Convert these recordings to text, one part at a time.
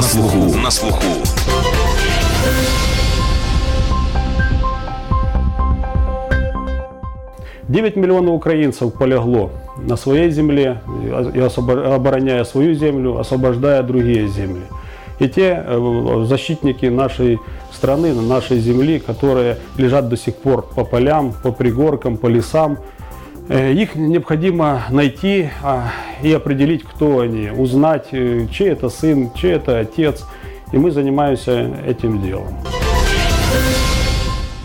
на слуху. На слуху. Девять миллионов украинцев полегло на своей земле, обороняя свою землю, освобождая другие земли. И те э, защитники нашей страны, нашей земли, которые лежат до сих пор по полям, по пригоркам, по лесам, их необходимо найти а, и определить, кто они, узнать, э, чей это сын, чей это отец. И мы занимаемся этим делом.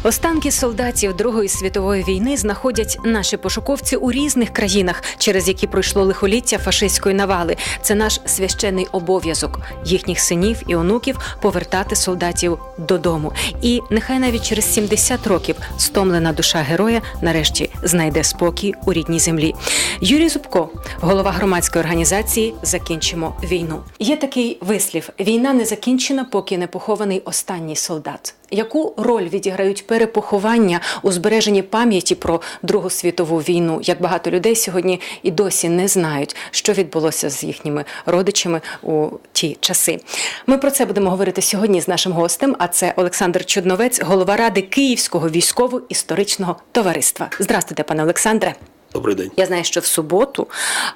Останки солдатів Другої світової війни знаходять наші пошуковці у різних країнах, через які пройшло лихоліття фашистської навали. Це наш священний обов'язок їхніх синів і онуків повертати солдатів додому. І нехай навіть через 70 років стомлена душа героя нарешті знайде спокій у рідній землі. Юрій Зубко, голова громадської організації Закінчимо війну. Є такий вислів: війна не закінчена, поки не похований останній солдат. Яку роль відіграють перепоховання у збереженні пам'яті про Другу світову війну? Як багато людей сьогодні і досі не знають, що відбулося з їхніми родичами у ті часи? Ми про це будемо говорити сьогодні з нашим гостем. А це Олександр Чудновець, голова ради Київського військово-історичного товариства. Здравствуйте, пане Олександре. Добрий день. Я знаю, що в суботу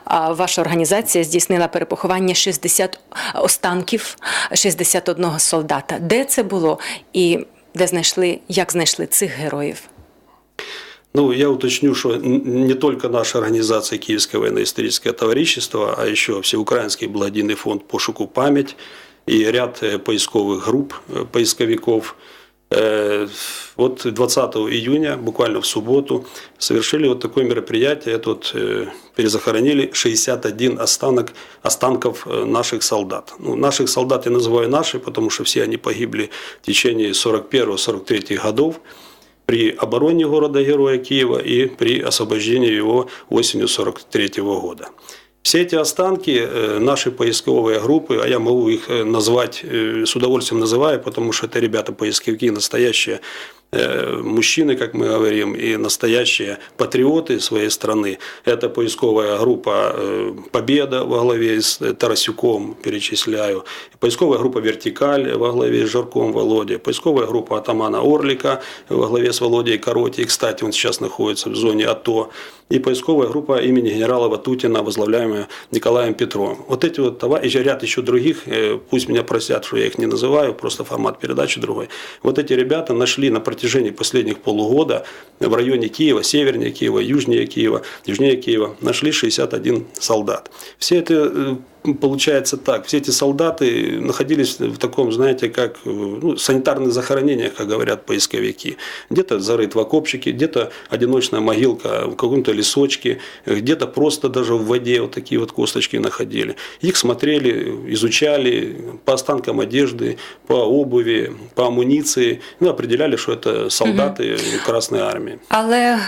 а, ваша організація здійснила перепоховання 60 останків 61 солдата. Де це було і де знайшли, як знайшли цих героїв? Ну, я уточню, что н- не только наша организация Киевское военно-историческое товарищество, а еще Всеукраинский благодійный фонд «Пошуку память» и ряд э, поисковых групп э, поисковиков. Э, Вот 20 июня, буквально в субботу, совершили вот такое мероприятие. Это вот э, перезахоронили 61 останок, останков э, наших солдат. Ну, наших солдат я называю наши, потому что все они погибли в течение 41-43 годов при обороне города-героя Киева и при освобождении его осенью 43 года. Все эти останки э, наши поисковые группы, а я могу их э, назвать, э, с удовольствием называю, потому что это ребята поисковики настоящие мужчины, как мы говорим, и настоящие патриоты своей страны. Это поисковая группа э, «Победа» во главе с э, Тарасюком, перечисляю, поисковая группа «Вертикаль» во главе с Жарком Володей, поисковая группа атамана Орлика во главе с Володей Короти, кстати, он сейчас находится в зоне АТО, и поисковая группа имени генерала Ватутина, возглавляемая Николаем Петровым. Вот эти вот товарищи, ряд еще других, э, пусть меня просят, что я их не называю, просто формат передачи другой. Вот эти ребята нашли на протяжении последних полугода в районе Киева, севернее Киева, южнее Киева, южнее Киева, нашли 61 солдат. Все это э, получается так, все эти солдаты находились в таком, знаете, как э, ну, санитарных захоронениях, как говорят поисковики. Где-то зарыт в окопчике, где-то одиночная могилка в каком-то лесочке, где-то просто даже в воде вот такие вот косточки находили. Их смотрели, изучали по останкам одежды, по обуви, по амуниции, ну, определяли, что это солдаты Красной Армии. Але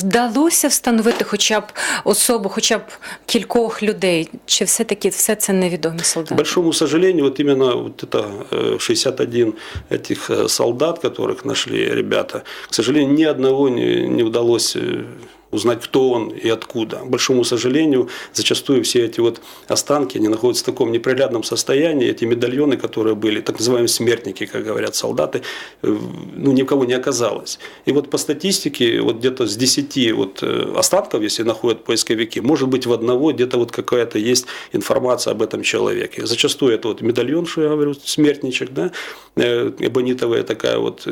вдалося встановити хоча б особу, хоча б кількох людей, чи все-таки все це невідомі солдати? большому сожалению, вот именно вот это э, 61 этих э, солдат, которых нашли ребята, к сожалению, ни одного не, не удалось э, узнать, кто он и откуда. К большому сожалению, зачастую все эти вот останки, они находятся в таком неприглядном состоянии, эти медальоны, которые были, так называемые смертники, как говорят солдаты, э, ну, никого не оказалось. И вот по статистике, вот где-то с 10 вот э, останков, если находят поисковики, может быть в одного где-то вот какая-то есть информация об этом человеке. Зачастую это вот медальон, что я говорю, смертничек, да, э, эбонитовая такая вот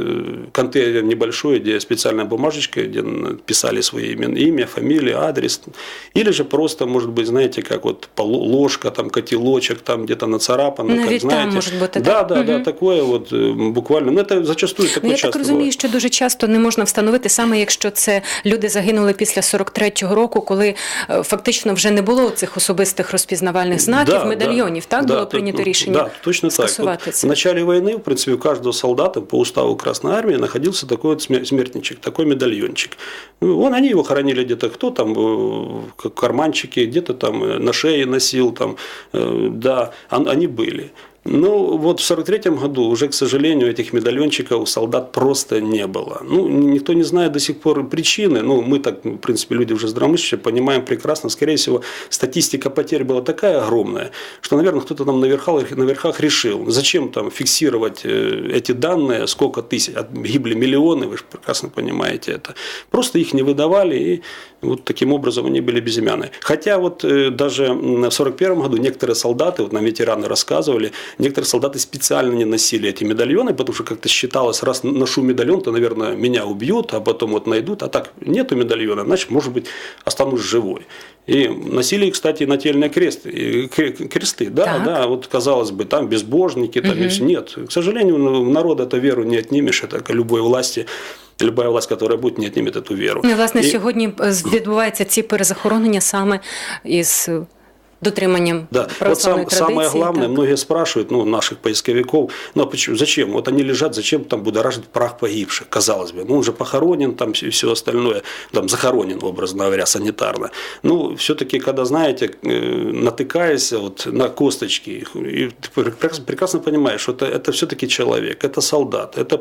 контейнер небольшой, где специальная бумажечка, где писали свои имена, имя, фамилия, адрес. Или же просто, может быть, знаете, как вот поло- ложка, там котелочек, там где-то нацарапано, Навіть как там знаете. может быть, да, это- да, да, Мгм. такое вот э, буквально. Ну, это зачастую такое Ну, я часто так розумію, бывает. що дуже часто не можна встановити саме, якщо це люди загинули після 43-го року, коли е, фактично вже не було цих особистих розпізнавальних знаків, Да, медальйонів. да, так да, було то- прийнято ну, рішення Да, точно так. скасувати Вот це. в начале войны, в принципе, у каждого солдата по уставу Красной Армии находился такой вот смер- смертничек, такой медальончик. Ну, Вон они его хоронили где-то, кто там э, в карманчике, где-то там э, на шее носил, там, э, да, он- они были. Ну, вот в 43 году уже, к сожалению, этих медальончиков у солдат просто не было. Ну, никто не знает до сих пор причины. Ну, мы так, в принципе, люди уже здравомыслящие, понимаем прекрасно. Скорее всего, статистика потерь была такая огромная, что, наверное, кто-то там на верхах, решил, зачем там фиксировать э, эти данные, сколько тысяч, гибли миллионы, вы же прекрасно понимаете это. Просто их не выдавали, и вот таким образом они были безымянные. Хотя вот э, даже в 41 году некоторые солдаты, вот нам ветераны рассказывали, некоторые солдаты специально не носили эти медальоны, потому что как-то считалось, раз ношу медальон, то, наверное, меня убьют, а потом вот найдут. А так нету медальона, значит, может быть, останусь живой. И носили, кстати, нательные кресты, кресты, да, так. да, вот казалось бы, там безбожники, там угу. и все. Нет, к сожалению, народа эту веру не отнимешь, это к любой власти Люба власть, яка буде, не отніме цю віру. Ну, власне, і... сьогодні відбуваються ці перезахоронення саме із дотриманием да. вот сам, традиции. Самое главное, так. многие спрашивают, ну, наших поисковиков, ну, а почему, зачем? Вот они лежат, зачем там будоражить прах погибших, казалось бы. Ну, он же похоронен там и все остальное, там захоронен, образно говоря, санитарно. Ну, все-таки, когда, знаете, э, натыкаешься вот на косточки, и ты прекрасно понимаешь, что это, это все-таки человек, это солдат, это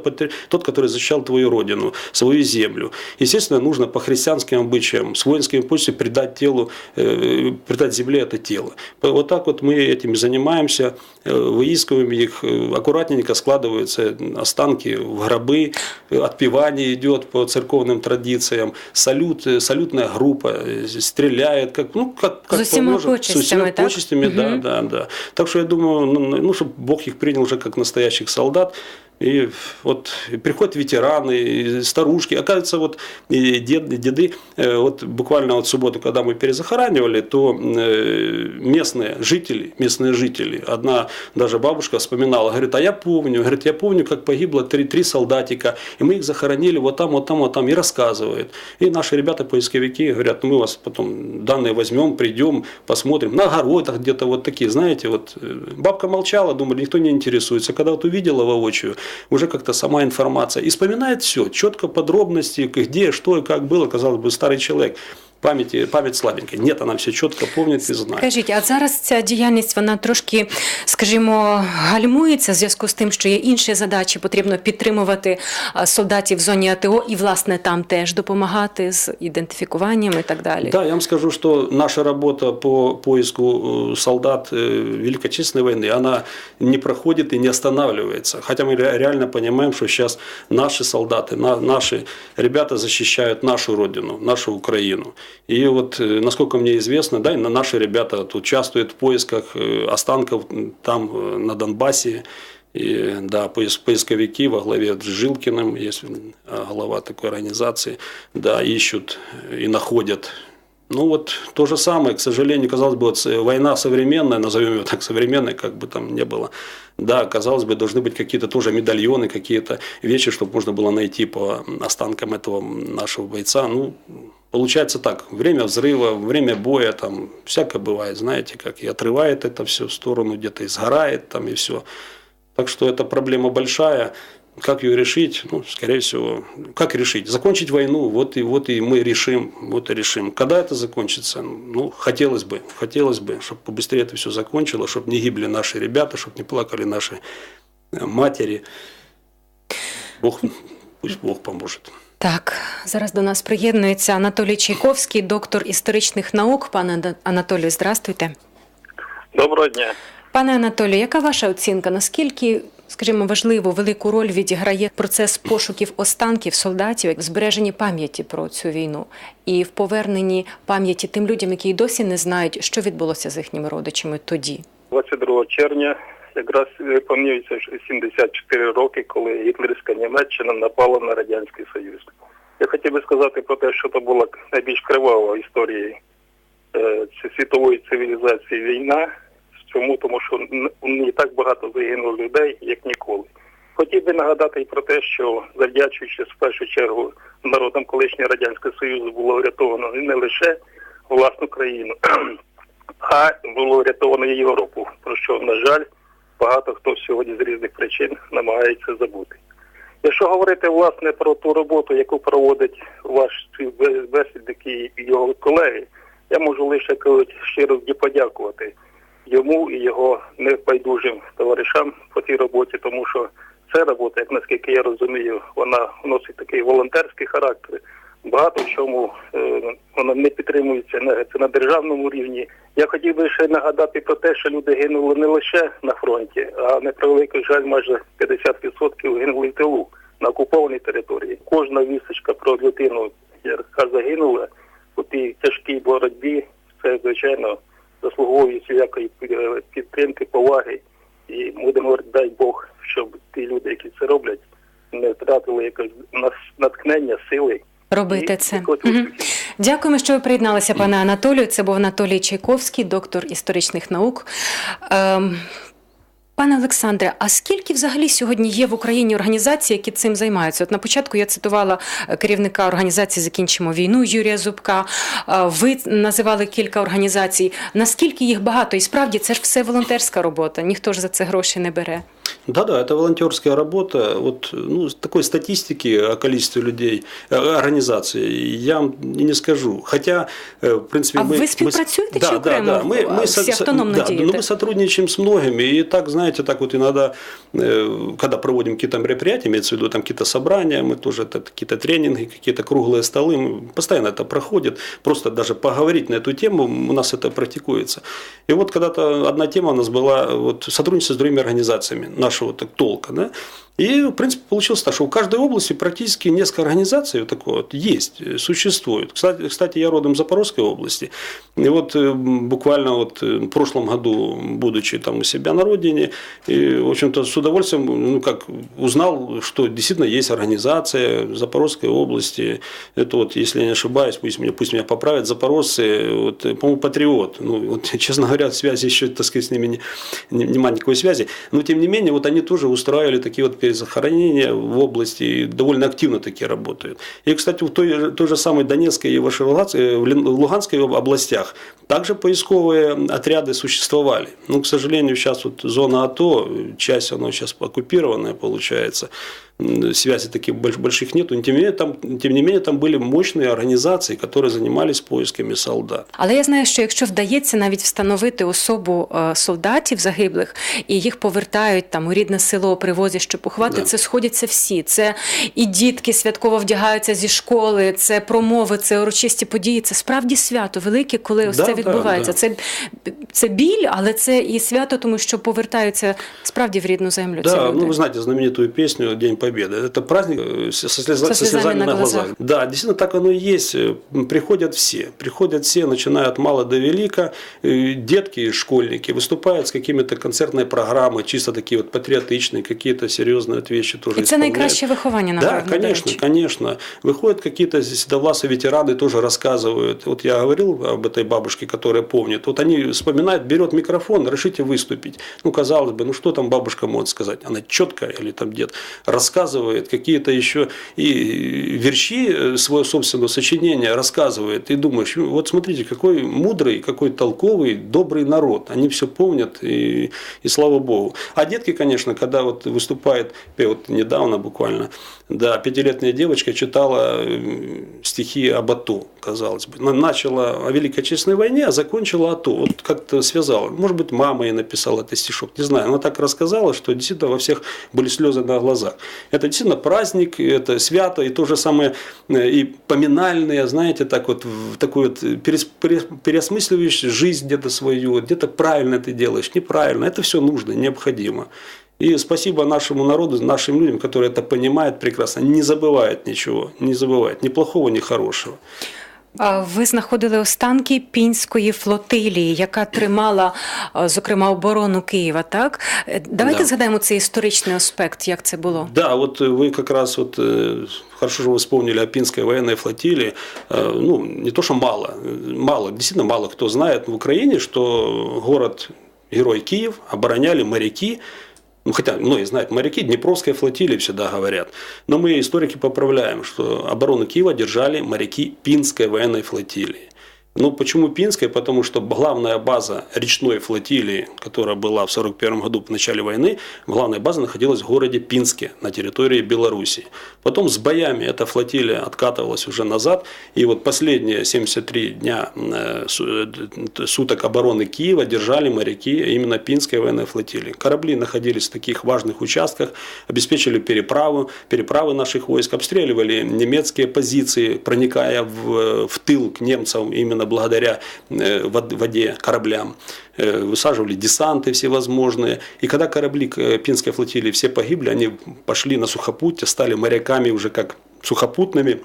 тот, который защищал твою родину, свою землю. Естественно, нужно по христианским обычаям, с воинскими почтой придать телу, э, придать земле это тело. Вот так вот мы этим занимаемся, э, выискиваем их, э, аккуратненько складываются останки в гробы, отпевание идет по церковным традициям, салют, э, салютная группа стреляет, как, ну, как, как с поможет, с усими почестями, да, угу. да, да. Так что я думаю, ну, ну, чтобы Бог их принял уже как настоящих солдат, и вот приходят ветераны, старушки. Оказывается, вот дед, деды, э, вот буквально вот субботу, когда мы перезахоранивали, то э, местные жители, местные жители, одна даже бабушка вспоминала, говорит, а я помню, говорит, я помню, как погибло три, три солдатика, и мы их захоронили вот там, вот там, вот там, и рассказывает. И наши ребята, поисковики, говорят, мы вас потом данные возьмем, придем, посмотрим, на огородах где-то вот такие, знаете, вот э, бабка молчала, думали, никто не интересуется. Когда вот увидела воочию, уже как-то сама информация. И вспоминает все, четко подробности, где, что и как было, казалось бы, старый человек пам'яті пам'ять слабенька. Ні, вона все чітко пам'ятає і знає. Скажіть, а зараз ця діяльність вона трошки, скажімо, гальмується в зв'язку з тим, що є інші задачі, потрібно підтримувати солдатів в зоні АТО і, власне, там теж допомагати з ідентифікуванням і так далі. Да, я вам скажу, що наша робота по поиску э, солдат э, Великой Отечественной войны, она не проходит и не останавливается. Хотя мы реально понимаем, что сейчас наши солдаты, наши ребята защищают нашу родину, нашу Украину. И вот, э, насколько мне известно, да, наши ребята вот участвуют в поисках э, останков там, э, на Донбассе. И, да, поисковики во главе с Жилкиным, есть глава такой организации, да, ищут и находят ну вот то же самое, к сожалению, казалось бы, вот война современная, назовем ее так современной, как бы там не было. Да, казалось бы, должны быть какие-то тоже медальоны, какие-то вещи, чтобы можно было найти по останкам этого нашего бойца. Ну, Получается так, время взрыва, время боя, там всякое бывает, знаете, как и отрывает это все в сторону, где-то сгорает там и все. Так что эта проблема большая. Как ее решить? Ну, скорее всего, как решить? Закончить войну, вот и, вот и мы решим, вот и решим. Когда это закончится? Ну, хотелось бы, хотелось бы, чтобы побыстрее это все закончилось, чтобы не гибли наши ребята, чтобы не плакали наши матери. Бог, пусть Бог поможет. Так, зараз до нас приєднується Анатолій Чайковський, доктор історичних наук. Пане Анатолію, здравствуйте. Доброго дня. Пане Анатолію, яка ваша оцінка? Наскільки, скажімо, важливу велику роль відіграє процес пошуків останків солдатів в збереженні пам'яті про цю війну і в поверненні пам'яті тим людям, які й досі не знають, що відбулося з їхніми родичами тоді? 22 червня якраз виповнюється 74 роки, коли гітлерська Німеччина напала на Радянський Союз. Я хотів би сказати про те, що це була найбільш кривава в історії е, світової цивілізації війна. Чому? Тому що не так багато загинуло людей, як ніколи. Хотів би нагадати і про те, що завдячуючи в першу чергу народам колишнього радянського союзу було врятовано не лише власну країну, а було врятовано і Європу. Про що, на жаль, багато хто сьогодні з різних причин намагається забути. Якщо говорити власне про ту роботу, яку проводить ваш співбесідник і його колеги, я можу лише щиро подякувати йому і його небайдужим товаришам по цій роботі, тому що ця робота, як наскільки я розумію, вона носить такий волонтерський характер. Багато в чому е, вона не підтримується це на державному рівні. Я хотів би ще нагадати про те, що люди гинули не лише на фронті, а на превеликий жаль, майже 50% гинули в тилу на окупованій території. Кожна вісточка про людину, яка загинула у тій тяжкій боротьбі, це звичайно заслуговує всілякої підтримки, поваги. І будемо говорити, дай Бог, щоб ті люди, які це роблять, не втратили якось натхнення, сили. Робити це. Дякуємо, що ви приєдналися, пане Анатолію. Це був Анатолій Чайковський, доктор історичних наук. Ем, Пане Олександре, а скільки взагалі сьогодні є в Україні організацій, які цим займаються? От на початку я цитувала е, керівника організації Закінчимо війну Юрія Зубка. Е, Ви називали кілька організацій. Наскільки їх багато? І справді це ж все волонтерська робота. Ніхто ж за це гроші не бере. Да-да, это волонтерская работа. Вот ну, такой статистики о количестве людей, э, организаций я вам и не скажу. Хотя, э, в принципе, А мы... ви співпрацюєте чи да, да, окремо? да. Мы, мы Всі со- автономно да, дієте? ну, мы сотрудничаем с многими. И так, знаете, так вот иногда, э, когда проводим какие-то мероприятия, имеется в виду там какие-то собрания, мы тоже это какие-то тренинги, какие-то круглые столы, мы- постоянно это проходит. Просто даже поговорить на эту тему у нас это практикуется. И вот когда-то одна тема у нас была вот, сотрудничество с другими организациями нашего так, толка. Да? И, в принципе, получилось так, что в каждой области практически несколько организаций вот такое вот есть, э, существует. Кстати, кстати, я родом Запорожской области. И вот э, буквально вот э, в прошлом году, будучи там у себя на родине, и, в общем-то, с удовольствием ну, как, узнал, что действительно есть организация Запорожской области. Это вот, если я не ошибаюсь, пусть меня, пусть меня поправят, запорожцы, вот, по-моему, патриот. Ну, вот, честно говоря, связи еще, так сказать, с ними не, не, нема никакой связи. Но, тем не менее, вот они тоже устраивали такие вот перезахоронения в области, довольно активно такие работают. И, кстати, в той, той же самой Донецкой и Лен- в Луганской областях также поисковые отряды существовали. Ну, к сожалению, сейчас вот зона АТО, часть она сейчас оккупированная получается, м, связей таких больш- больших нету. Но, Тем не, менее, там, тем не менее, там были мощные организации, которые занимались поисками солдат. Але я знаю, що якщо вдається навіть встановити особу е, солдатів загиблих і їх повертають там у рідне село, привозять, щоб поховати, Да. це сходяться всі. Це і дітки святково вдягаються зі школи, це промови, це урочисті події. Це справді свято велике, коли ось Да, це да, відбувається. да. Це, це біль, але це і свято, тому що повертаються справді в рідну землю. ці Да, люди. ну вы знаете знаменитую песню «День Победы». Это праздник э, со, слеза- Со со слезами слезами на на глазах. глазах. Да, действительно так оно и есть. Приходят все. Приходят все, начиная от мала до велика. Э, Детки и школьники выступают с какими-то концертной программой, чисто такие вот патриотичные, какие-то серьезные вещи тоже І це найкраще виховання, Да, напевно. до конечно, конечно. Выходят какие-то седовласые ветераны, тоже рассказывают. Вот я говорил об этой бабушке, которая помнит. Вот они вспоминают, берет микрофон, решите выступить. Ну, казалось бы, ну что там бабушка может сказать? Она четко или там дед рассказывает какие-то еще и верши э, свое собственное сочинение рассказывает. И думаешь, «Ну, вот смотрите, какой мудрый, какой толковый, добрый народ. Они все помнят, и, и слава богу. А детки, конечно, когда вот выступает, вот недавно буквально, да, пятилетняя девочка читала э, стихи об АТО, казалось бы. На- Начала о Великой Отечественной войне, а закончила АТО. Вот как-то связала. Может быть, мама ей написала этот стишок, не знаю. Она так рассказала, что действительно во всех были слезы на глазах. Это действительно праздник, это свято, и то же самое, э, и поминальные, знаете, так вот, такой вот перес- перес- переосмысливаешь жизнь где-то свою, где-то правильно ты делаешь, неправильно. Это все нужно, необходимо. И спасибо нашему народу, нашим людям, которые это понимают прекрасно, не забывают ничего, не забывают ни плохого, ни хорошего. А Ви знаходили останки пінської флотилії, яка тримала, а, зокрема, оборону Києва. Так Е, давайте Да. згадаємо цей історичний аспект, як це було. Да, вот вы как раз вот э, хорошо, что вы вспомнили о Пинской военной флотилии. Э, Ну, не то, что мало, э, мало, действительно мало кто знает в Украине, что город Герой Киев обороняли моряки, ну, хотя многие знают моряки, Днепровской флотилии всегда говорят. Но мы, историки, поправляем, что оборону Киева держали моряки Пинской военной флотилии. Ну, почему Пинская? Потому что главная база речной флотилии, которая была в 1941 году в начале войны, главная база находилась в городе Пинске на территории Белоруссии. Потом с боями эта флотилия откатывалась уже назад. И вот последние 73 дня э, э, суток обороны Киева держали моряки именно Пинской военной флотилии. Корабли находились в таких важных участках, обеспечили переправу, переправы наших войск, обстреливали немецкие позиции, проникая в, в тыл к немцам именно именно благодаря э, воде, кораблям. Э, высаживали десанты всевозможные. И когда корабли э, Пинской флотилии все погибли, они пошли на сухопутье, стали моряками уже как сухопутными,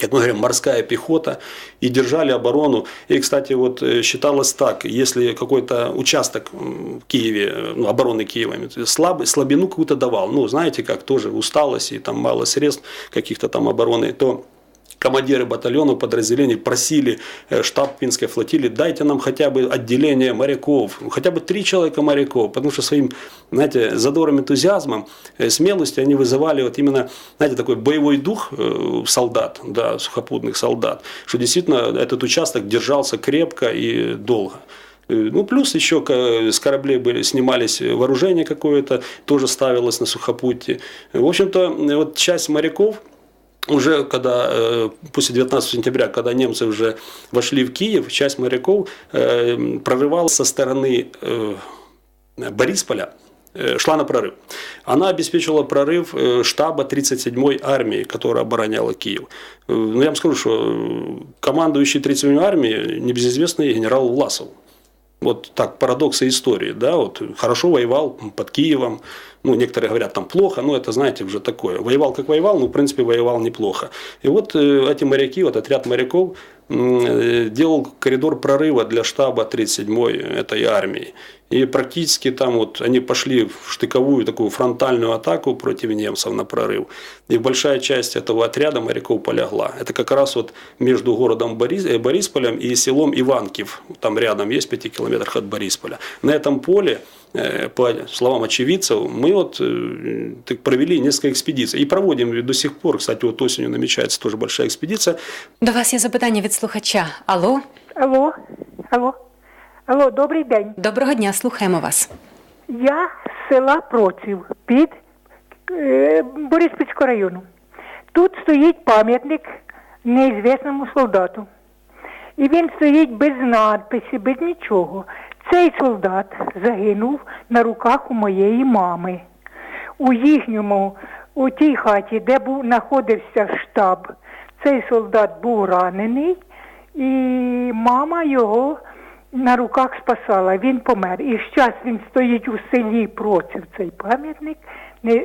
как мы говорим, морская пехота, и держали оборону. И, кстати, вот считалось так, если какой-то участок в Киеве, ну, обороны Киева, слаб, слабину какую-то давал, ну, знаете, как тоже усталость и там мало средств каких-то там обороны, то командиры батальонов, подразделений просили э, штаб Пинской флотилии, дайте нам хотя бы отделение моряков, хотя бы три человека моряков, потому что своим, знаете, задором, энтузиазмом, э, смелостью они вызывали вот именно, знаете, такой боевой дух э, солдат, да, сухопутных солдат, что действительно этот участок держался крепко и долго. Ну, плюс еще с кораблей были, снимались вооружение какое-то, тоже ставилось на сухопутье. В общем-то, вот часть моряков, уже когда э, после 19 сентября, когда немцы уже вошли в Киев, часть моряков э, прорывалась со стороны э, Борисполя, шла на прорыв. Она обеспечивала прорыв штаба 37-й армии, которая обороняла Киев. Ну, я вам скажу, что командующий 37-й армией небезызвестный генерал Власов. Вот так, парадоксы истории, да, вот хорошо воевал под Киевом, ну, некоторые говорят, там плохо, но это, знаете, уже такое. Воевал как воевал, но, в принципе, воевал неплохо. И вот э, эти моряки, вот отряд моряков, э, делал коридор прорыва для штаба 37-й этой армии. И практически там вот они пошли в штыковую такую фронтальную атаку против немцев на прорыв. И большая часть этого отряда моряков полягла. Это как раз вот между городом Борис, э, Борисполем и селом Иванкив. Там рядом есть 5 километрах от Борисполя. На этом поле Э, по словам очевидцев, мы вот э, так, провели несколько экспедиций. И проводим до сих пор, кстати, вот осенью намечается тоже большая экспедиция. До вас є запитання від слухача. Алло? Алло, алло, алло, добрий день. Доброго дня, слухаємо вас. Я з села Проців під е, Бориспільського району. Тут стоїть пам'ятник неізвісному солдату. І він стоїть без надписі, без нічого. Цей солдат загинув на руках у моєї мами. У їхньому, у тій хаті, де був знаходився штаб, цей солдат був ранений, і мама його на руках спасала. Він помер. І зараз він стоїть у селі проти цей пам'ятник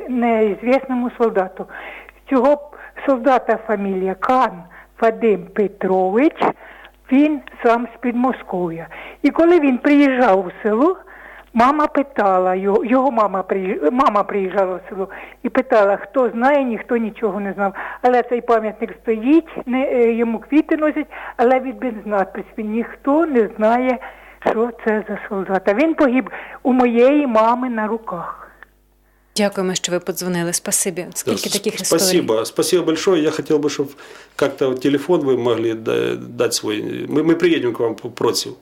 неізвісному солдату. Цього солдата фамілія Кан Вадим Петрович. Він сам з Підмосков'я. І коли він приїжджав у село, мама питала його, його мама мама приїжджала в село і питала, хто знає, ніхто нічого не знав. Але цей пам'ятник стоїть, не, е, йому квіти носять, але він без надпис. Ніхто не знає, що це за солдата. Він погиб у моєї мами на руках. Дякуємо, що ви подзвонили. Спасибі. Скільки да, таких спасибо. історій? Спасибо. Спасибо большое. Я хотел бы, чтобы как-то телефон вы могли дать свой. Мы, мы приедем к вам против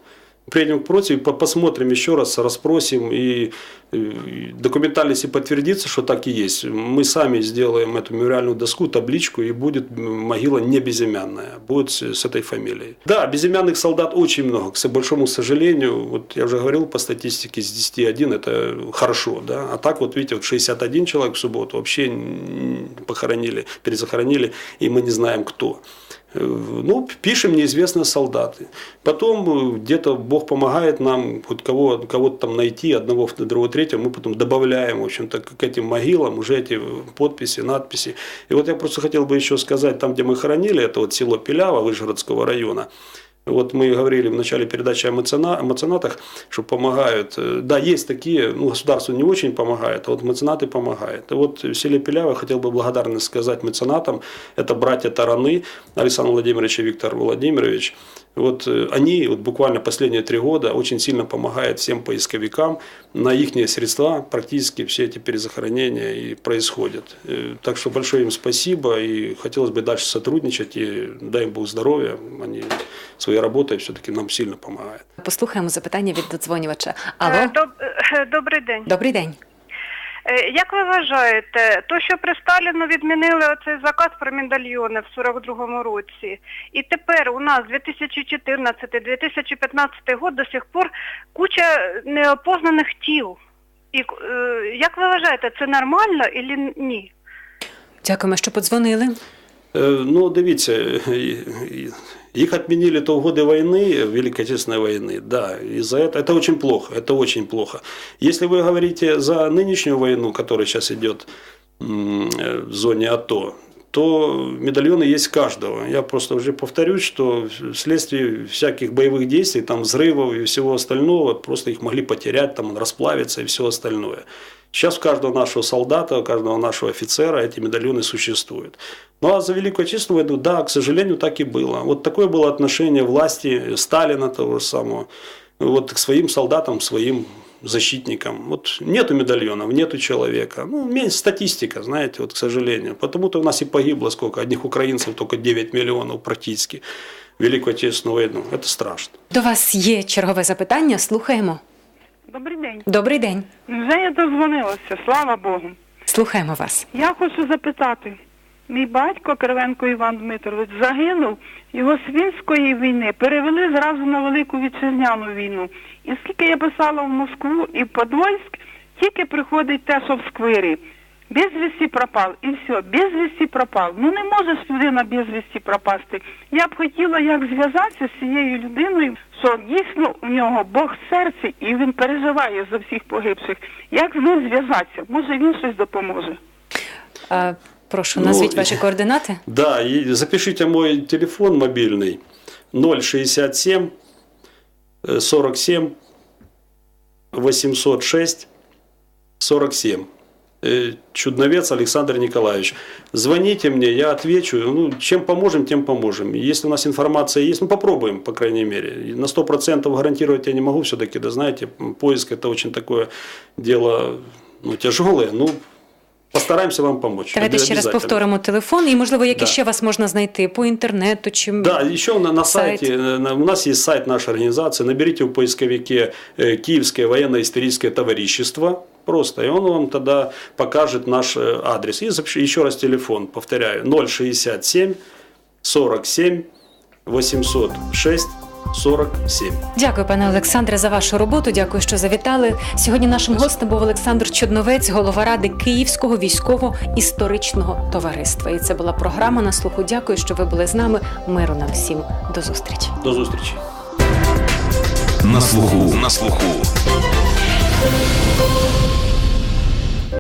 Приедем против, посмотрим еще раз, расспросим и документально, если подтвердится, что так и есть, мы сами сделаем эту мемориальную доску, табличку, и будет могила не безымянная, будет с этой фамилией. Да, безымянных солдат очень много, к большому сожалению, вот я уже говорил по статистике, с 10 один это хорошо, да, а так вот видите, вот 61 человек в субботу вообще похоронили, перезахоронили, и мы не знаем кто. Э, ну, пишем неизвестные солдаты. Потом э, где-то Бог помогает нам вот кого, кого-то там найти, одного, другого, третьего, мы потом добавляем, в общем-то, к этим могилам уже эти подписи, надписи. И вот я просто хотел бы еще сказать, там, где мы хоронили, это вот село Пилява Вышгородского района, вот мы говорили в начале передачи о меценатах, что помогают. Да, есть такие, ну, государство не очень помогает, а вот меценаты помогают. И вот в селе Пелява хотел бы благодарность сказать меценатам. Это братья Тараны, Александр Владимирович и Виктор Владимирович. Вот э, они вот буквально последние три года очень сильно помогают всем поисковикам. На их средства практически все эти перезахоронения и происходят. Э, Так что большое им спасибо и хотелось бы дальше сотрудничать. И дай им Бог здоровья. Они своей работой все-таки нам сильно помогают. Послухаємо запитання від додзвонювача. Е, Алло, доб- е, Добрий день. добрий день. Е, Як ви вважаєте, то, що при Сталіну відмінили оцей заказ про медальйони в 42-му році, і тепер у нас 2014-2015 год до сих пор куча неопознаних тіл. І е, як ви вважаєте, це нормально і ні? Дякуємо, що подзвонили. Е, Ну, дивіться, их отменили то в годы войны, Великой Отечественной войны, да, и за это, это очень плохо, это очень плохо. Если вы говорите за нынешнюю войну, которая сейчас идет э, в зоне АТО, то медальоны есть каждого. Я просто уже повторюсь, что вследствие всяких боевых действий, там взрывов и всего остального, просто их могли потерять, там расплавиться и все остальное. Сейчас у каждого нашего солдата, у каждого нашего офицера эти медальоны существуют. Ну а за Великую Отечественную войну, да, к сожалению, так и было. Вот такое было отношение власти Сталина того же самого, вот к своим солдатам, своим защитникам. Вот нету медальонов, нету человека. Ну, меньше статистика, знаете, вот, к сожалению. Потому-то у нас и погибло сколько, одних украинцев только 9 миллионов практически. Великую Отечественную войну. Это страшно. До вас є чергове запитання. Слухаємо. Добрий день. Добрий день. Вже я дозвонилася, слава Богу. Слухаємо вас. Я хочу запитати. Мій батько Кривенко Іван Дмитрович загинув, його з фінської війни перевели зразу на Велику Вітчизняну війну. І скільки я писала в Москву і в Подольськ, тільки приходить те, що в сквирі. Безвісті пропав, і все, безвісті пропав. Ну не може ж людина безвісті пропасти. Я б хотіла як зв'язатися з цією людиною, що дійсно у нього Бог в серці і він переживає за всіх погибших. Як з ним зв'язатися? Може він щось допоможе? Е, прошу, Ну, назвіть ваші координати. Да, и запишите мой телефон мобильный 067 э, 47 806 47. Э, Чудновец Александр Николаевич. Звоните мне, я отвечу. Ну, чем поможем, тем поможем. Если у нас информация есть, ну попробуем, по крайней мере. И На 100% гарантировать я не могу все-таки, да знаете, поиск это очень такое дело ну, тяжелое. Ну, постараемся вам помочь. Давайте ще раз Обязательно. повторимо телефон, і можливо, які Да. ще вас можна знайти по інтернету чи Да, еще на, на Сайт. сайте, э, на- у нас есть сайт нашей организации, наберите в поисковике э, Киевское военно-историческое товарищество, Просто, и он вам тогда покажет наш э, адрес. И еще раз телефон, повторяю, 067 47 806 47. Дякую, пане Олександре, за вашу роботу. Дякую, що завітали. Сьогодні нашим гостем був Олександр Чудновець, голова ради Київського військово-історичного товариства. І це була програма на слуху. Дякую, що ви були з нами. Миру нам всім. До зустрічі. До зустрічі. На слуху. На слуху.